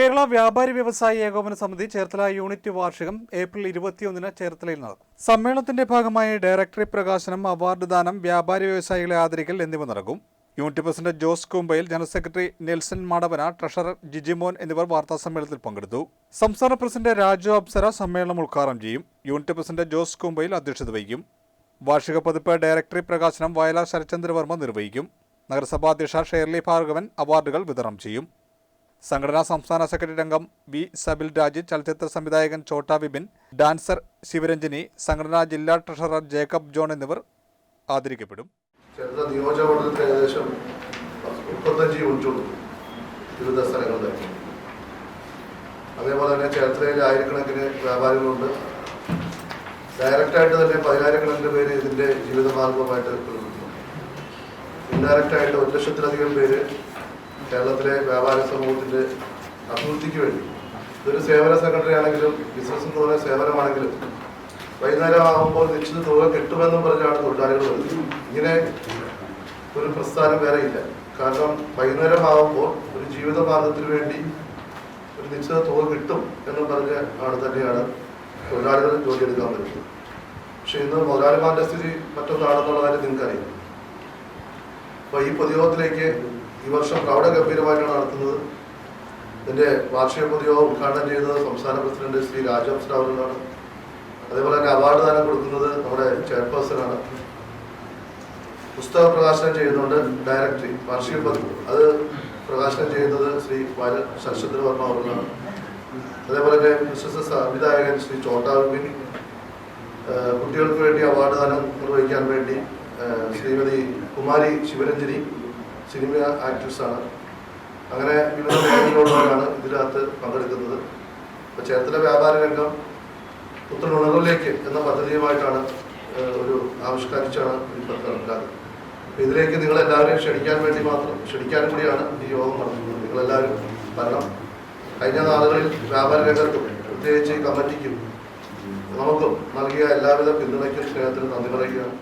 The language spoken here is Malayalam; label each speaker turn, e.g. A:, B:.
A: കേരള വ്യാപാരി വ്യവസായി ഏകോപന സമിതി ചേർത്തല യൂണിറ്റ് വാർഷികം ഏപ്രിൽ ഇരുപത്തിയൊന്നിന് ചേർത്തലയിൽ നടക്കും. സമ്മേളനത്തിന്റെ ഭാഗമായി ഡയറക്ടറി പ്രകാശനം അവാർഡ് ദാനം വ്യാപാരി വ്യവസായികളെ ആദരിക്കൽ എന്നിവ നടക്കും. Unit president Jose Kumbayil general secretary Nelson Madavana treasurer Jijimon എന്നിവർ വാർത്താ സമ്മേളനത്തിൽ പങ്കെടുത്തു. സംസ്ഥാന പ്രസിഡന്റ് രാജു അപ്സര സമ്മേളനം ഉദ്ഘാടനം ചെയ്യും. യൂണിറ്റ് പ്രസിഡന്റ് ജോസ് കുമ്പയിൽ അധ്യക്ഷത വഹിക്കും. വാർഷിക പതിപ്പ് ഡയറക്ടറി പ്രകാശനം വയലാർ ശരചന്ദ്രവർമ്മ നിർവഹിക്കും. നഗരസഭാ അധ്യക്ഷ ഷേർലി ഭാർഗവൻ അവാർഡുകൾ വിതരണം ചെയ്യും. സംഘടനാ സംസ്ഥാന സെക്രട്ടറി രംഗം വി സബിൽ രാജ് ചലച്ചിത്ര സംവിധായകൻ ചോട്ടാ വിപിൻ ഡാൻസർ ശിവരഞ്ജിനി സംഘടനാ ജില്ലാ ട്രഷറർ ജേക്കബ് ജോൺ എന്നിവർ ആദരിക്കപ്പെടും.
B: ചെറുത അതേപോലെ തന്നെ ചേർത്തലയിൽ ആയിരക്കണക്കിന് വ്യാപാരികളുണ്ട്. ഡയറക്റ്റായിട്ട് തന്നെ പതിനായിരക്കണക്കിന് പേര് ഇതിന്റെ ജീവിതമാർഗമായിട്ട് ഇൻഡയറക്റ്റായിട്ട് ഒരു ലക്ഷത്തിലധികം പേര് കേരളത്തിലെ വ്യാപാര സമൂഹത്തിന്റെ അഭിവൃദ്ധിക്ക് വേണ്ടി. ഇതൊരു സേവന സെക്രട്ടറി ആണെങ്കിലും ബിസിനസ് എന്ന് പറയുന്ന സേവനമാണെങ്കിലും വൈകുന്നേരം ആകുമ്പോൾ നിശ്ചിത തുക കിട്ടുമെന്നും പറഞ്ഞാണ് തൊഴിലാളികൾ വരുന്നത്. ഇങ്ങനെ ഒരു പ്രസ്ഥാനം വേറെ ഇല്ല. കാരണം വൈകുന്നേരം ആകുമ്പോൾ ഒരു ജീവിത മാർഗത്തിന് വേണ്ടി ഒരു നിശ്ചിത തുക കിട്ടും എന്ന് പറഞ്ഞ് ആണ് തന്നെയാണ് തൊഴിലാളികൾ ജോലിയെടുക്കാൻ പറ്റുന്നത് പക്ഷെ ഇന്ന് മുതലാളിമാരുടെ സ്ഥിതി മറ്റൊന്നാണെന്നുള്ള കാര്യം നിങ്ങൾക്കറിയാം. അപ്പോൾ ഈ പൊതുയോഗത്തിലേക്ക് ഈ വർഷം പ്രൗഢ ഗംഭീരമായിട്ടാണ് നടത്തുന്നത്. ഇതിന്റെ വാർഷിക പൊതുയോഗം ഉദ്ഘാടനം ചെയ്യുന്നത് സംസ്ഥാന പ്രസിഡന്റ് ശ്രീ രാജവംശ് രാവലിനാണ് അതേപോലെ തന്നെ അവാർഡ് ദാനം കൊടുക്കുന്നത് നമ്മുടെ ചെയർപേഴ്സണാണ്. പുസ്തക പ്രകാശനം ചെയ്യുന്നുണ്ട് ഡയറക്ടറി വാർഷിക പതിവ്. അത് പ്രകാശനം ചെയ്യുന്നത് ശ്രീ ബാല ശശന്ദ്ര വർമ്മ അവരുടെ അതേപോലെ തന്നെ വിശ്വസ സംവിധായകൻ ശ്രീ ചോട്ടാവിൻ കുട്ടികൾക്ക് വേണ്ടി അവാർഡ് ദാനം നിർവഹിക്കാൻ വേണ്ടി ശ്രീമതി കുമാരി ശിവരഞ്ജനി സിനിമ ആക്ട്രസ്സാണ്. അങ്ങനെ വിവിധ മേഖലകളിലൂടെയാണ് ഇതിനകത്ത് പങ്കെടുക്കുന്നത്. അപ്പോൾ ചേർത്തല വ്യാപാര രംഗം പുത്തനുണർവിലേക്ക് എന്ന പദ്ധതിയുമായിട്ടാണ് ഒരു ആവിഷ്കരിച്ചാണ് ഈ പദ്ധതി നടക്കുന്നത് അപ്പോൾ ഇതിലേക്ക് നിങ്ങളെല്ലാവരെയും ക്ഷണിക്കാൻ വേണ്ടി മാത്രം ക്ഷണിക്കാനും കൂടിയാണ് ഈ യോഗം നടത്തുന്നത് നിങ്ങളെല്ലാവരും കാരണം കഴിഞ്ഞ നാളുകളിൽ വ്യാപാര രംഗത്തും പ്രത്യേകിച്ച് ഈ കമ്മിറ്റിക്കും നമുക്കും നൽകിയ എല്ലാവിധ പിന്തുണയ്ക്കും സ്നേഹത്തിനും നന്ദി പറയുകയാണ്.